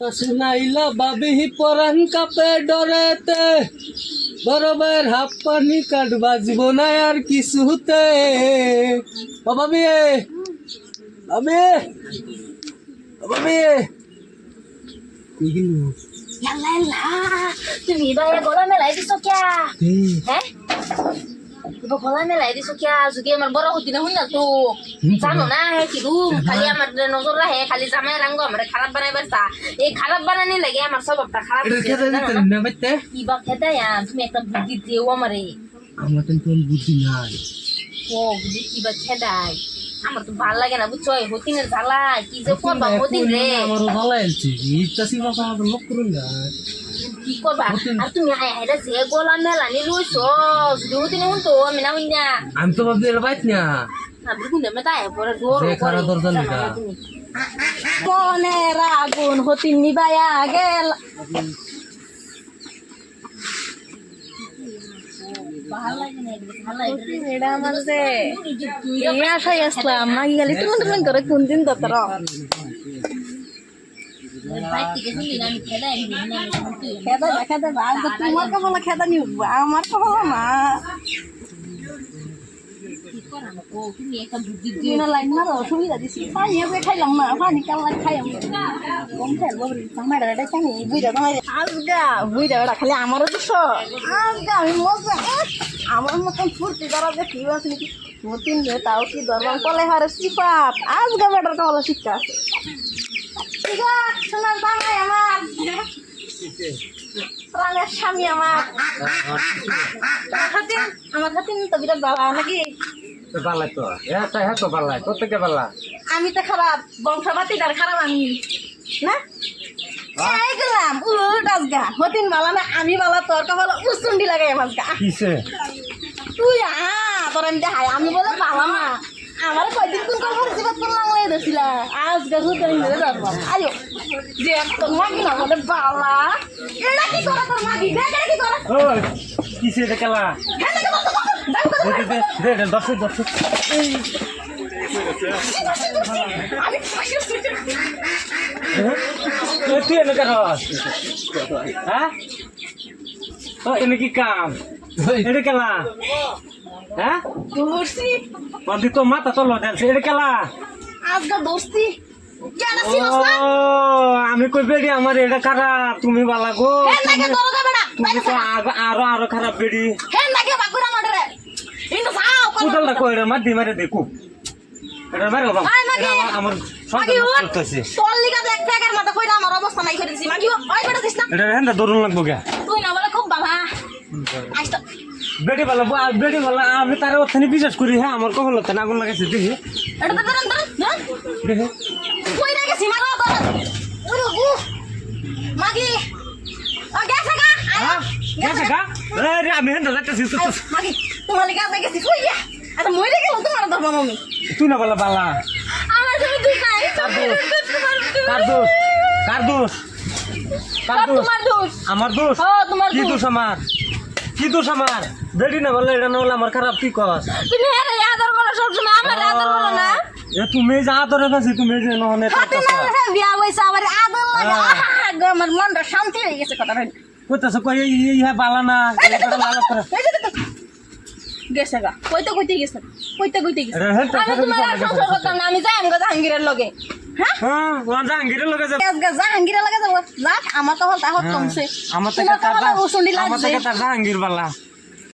নাইলা বাবি পরান কাপে ডরেতে গরমের হাফ পানি কাট বাজব না আর কিছুতে। ও বাবি বাবি বাবি। ইয়াল্লা তুমি বাইরে গলা মেলাই দিছো কিয়া? হ্যাঁ? তুমি গলা মেলাই দিছো কিয়া যদি আমার বড় হতি না শুনলা তো জানো না হে কি রুম খালি আমার নজর রাখে খালি জামাই রাঙ্গ আমার খারাপ বানাই বারতা এই খারাপ বানানি লাগে আমার স্বভাবটা খারাপ এটা হচ্ছে, খেতে জানো দিতে না? না বাইতে কি বা খেতে তুমি একটা বুদ্ধি দিও আমারে আমার তো কোন বুদ্ধি নাই ও বুদ্ধি কি বা খেদাই আমার তো ভালো লাগে না বুঝছ এই হতিনের জ্বালা কি যে করবা হতিন রে আমার ভালো আছে ইচ্ছা ছিল আমার লোক করুন না কি করবা আর তুমি আয় যে গলা মেলানি রইছো যদি হতিনে শুনতো আমি না শুন আমি তো ভাবছি এটা বাইত না আমি গুনে মেটা আয় পরে যে খারাপ দরজা নিকা। মনের আগুন হতিন নিবায়া গেল। এটা আসলাম মাগি গেলি তুমি তুমি করে কোন দিন খেদা তোমার খেদা আমার কপালে না। না লাইন মারো সুবিধা দিছি পানি এবার খাইলাম না পানি কাল্লা খাইলাম কম খেল খানি তোমার আজগা ওটা আমারও আজগা আমি মজা আমার মতন ফুর্তি করা যে কি আছে নাকি? মতিন তাও কি ধরলাম কলে হারে সিফাত। আজগা বেটার কপালে শিক্ষা আছে। সোনার বাংলায় আমার। প্রাণের স্বামী আমার। আমার আমার খাতিন তো বিরাট বাবা নাকি? তো তো। হ্যাঁ হ্যাঁ তো পাল্লাই তোর থেকে পাল্লা আমি তো খারাপ বংশপাতিটার খারাপ আমি। না? গেলাম হতিন বালা না আমি বালা তোর কপাল উসুন্ডি লাগাই আজগা কিসে? তুই আ তোর আমি দেখাই। আমি বলে বালা না। আমার কয়দিন কোন কল করে জীবত কোন লাগাই দিছিল শুধু আমি ধরে যাব আয়ো যে তোর মাগি না বলে বালা। এটা কি করে তোর মাগি? দেখ এটা কি করে? ওই কিসে এটা খেলা? হ্যাঁ দেখো দেখো দেখো দর্শক দর্শক। তুই এনে কেন? হ্যাঁ? এনে কি কাম? এটা খেলা? হ্যাঁ? তো মাথা তো লড়াইছে এটা খেলা? আজগা দোস্তি। আমি কই বেড়ি আমার এটা খারাপ তুমি বালা গো। তুমি তো আরও আরও খারাপ বেড়ি। কিন্তু কই রে মাদি মারে দেখু এটা মারে বাবা। এটা আমার- আমার মাগি সন্তান উঠ। করতেছে। তোর লিগা দেখ ফেকার মাথা কইরা আমার অবস্থা নাই করে দিছি মাগি ওই বেটা দিস না। এটা হেন্দা দরুন লাগবো গে। তুই না বলে খুব বাবা তো। আমি তার ওখানে বিশ্বাস করি হ্যাঁ আমার কখন আগুন লাগাইছে দেখি। এটা তো ধরন ধরন ধরন। দেখি। কই না গেছি? মাগো ধরন ওরে উ মাগি। ও গেছে গা? হ্যাঁ গেছে গা? এই রে আমি হেন্দা যাইতেছি তো তো- মাগি তোমার লিগা গেছি। কই গিয়া মরে গেল তোমার ধর্ম মামি তুই না বালা বালা। আমার তুমি দুই নাই কার দোষ? কার দোষ? কার দোষ? কার দোষ? তোমার দোষ। আমার দোষ? ও তোমার কি দোষ। দোষ আমার? কি দোষ আমার? বেড়ি না বললে এটা না বললে আমার খারাপ কি কস। তুমি আদর করো সবসময় আমার আদর করো না। এ তুমি যা ধরে ফেছি তুমি যে নহনে হাতে না রে বিয়া হইছে আমার আদর লাগে। হ্যাঁ। আহা আমার মনটা শান্তি হয়ে গেছে কথা ভাই কইতাছ কই এই হ্যাঁ বালা না এটা লাগা করে। গেছে গা কইতে কইতে গেছে কইতে কইতে গেছে। আমি তোমার আর সংসার করতাম না আমি যাই আমগো জাহাঙ্গীরের লগে। হ্যাঁ? হ্যাঁ জাহাঙ্গীরের লগে যাব। যাক আমার তো হল তাহত কমছে। আমার তার তো তার জাহাঙ্গীর বালা।